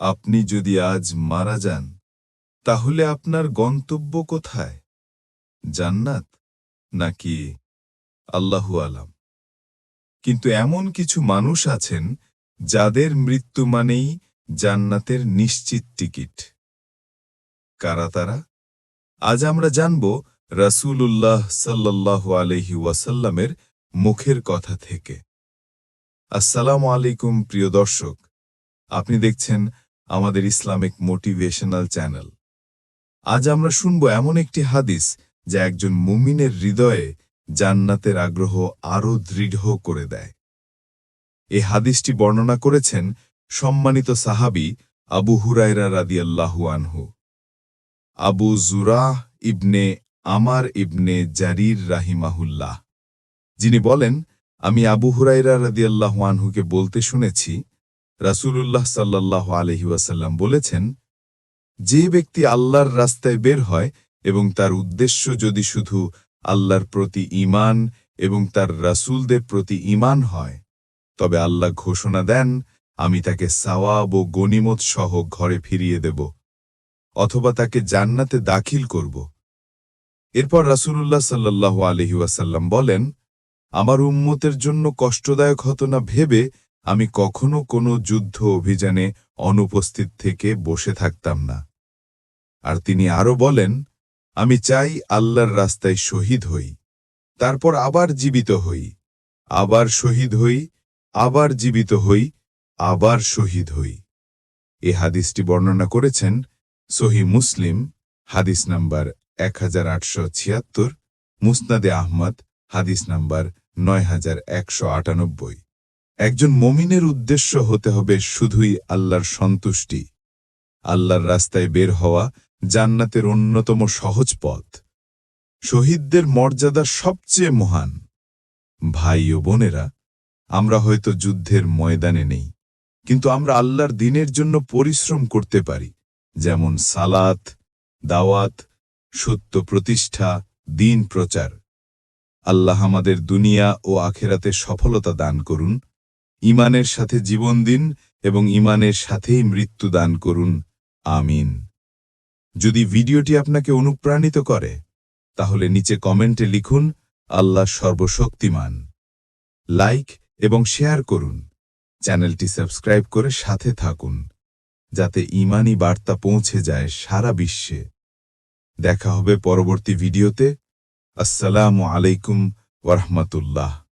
আপনি যদি আজ মারা যান, তাহলে আপনার গন্তব্য কোথায়? জান্নাত নাকি আল্লাহু আলাম? কিন্তু এমন কিছু মানুষ আছেন যাদের মৃত্যু মানেই জান্নাতের নিশ্চিত টিকিট। কারা তারা? আজ আমরা জানব রাসূলুল্লাহ সাল্লাল্লাহু আলহি ওয়াসাল্লামের মুখের কথা থেকে। আসসালামু আলাইকুম, প্রিয় দর্শক। আপনি দেখছেন আমাদের ইসলামিক মোটিভেশনাল চ্যানেল। আজ আমরা শুনব এমন একটি হাদিস যা একজন মুমিনের হৃদয়ে জান্নাতের আগ্রহ আরও দৃঢ় করে দেয়। এ হাদিসটি বর্ণনা করেছেন সম্মানিত সাহাবি আবু হুরায়রা রাদিয়াল্লাহু আনহু। আবু জুরাহ ইবনে আমার ইবনে জারির রাহিমাহুল্লাহ। যিনি বলেন, আমি আবু হুরাইরা রাদিয়াল্লাহু আনহুকে বলতে শুনেছি রাসূলুল্লাহ সাল্লাল্লাহু আলহি ওয়াসাল্লাম বলেছেন, যে ব্যক্তি আল্লাহর রাস্তায় বের হয় এবং তার উদ্দেশ্য যদি শুধু আল্লাহর প্রতি ঈমান এবং তার রাসূলদের প্রতি ঈমান হয়, তবে আল্লাহ ঘোষণা দেন, আমি তাকে সাওয়াব ও গনিমত সহ ঘরে ফিরিয়ে দেব অথবা তাকে জান্নাতে দাখিল করব। এরপর রাসূলুল্লাহ সাল্লাল্লাহু আলহি ওয়াসাল্লাম বলেন, আমার উম্মতের জন্য কষ্টদায়ক হতো না ভেবে আমি কখনো কোনো যুদ্ধ অভিযানে অনুপস্থিত থেকে বসে থাকতাম না। আর তিনি আরও বলেন, আমি চাই আল্লাহর রাস্তায় শহীদ হই, তারপর আবার জীবিত হই, আবার শহীদ হই, আবার জীবিত হই, আবার শহীদ হই। এ হাদিসটি বর্ণনা করেছেন সহি মুসলিম, হাদিস নাম্বার এক হাজার আটশো ছিয়াত্তর, মুসনাদে আহমদ, হাদিস নাম্বার নয় হাজার একশো আটানব্বই। একজন মমিনের উদ্দেশ্য হতে হবে শুধুই আল্লাহর সন্তুষ্টি, আল্লাহর রাস্তায় বের হওয়া জান্নাতের অন্যতম সহজ পথ। শহীদদের মর্যাদা সবচেয়ে মহান। ভাই ও বোনেরা, আমরা হয়তো যুদ্ধের ময়দানে নেই, কিন্তু আমরা আল্লাহর দিনের জন্য পরিশ্রম করতে পারি, যেমন সালাত, দাওয়াত, সত্য প্রতিষ্ঠা, দিন প্রচার। আল্লাহ আমাদের দুনিয়া ও আখেরাতে সফলতা দান করুন ইমানের সাথে জীবন দিন এবং ইমানের সাথেই মৃত্যু দান করুন। আমিন। যদি ভিডিওটি আপনাকে অনুপ্রাণিত করে, তাহলে নিচে কমেন্টে লিখুন, আল্লাহ সর্বশক্তিমান। লাইক এবং শেয়ার করুন। চ্যানেলটি সাবস্ক্রাইব করে সাথে থাকুন, যাতে ইমানি বার্তা পৌঁছে যায় সারা বিশ্বে। দেখা হবে পরবর্তী ভিডিওতে। আসসালামু আলাইকুম ওরহমতুল্লাহ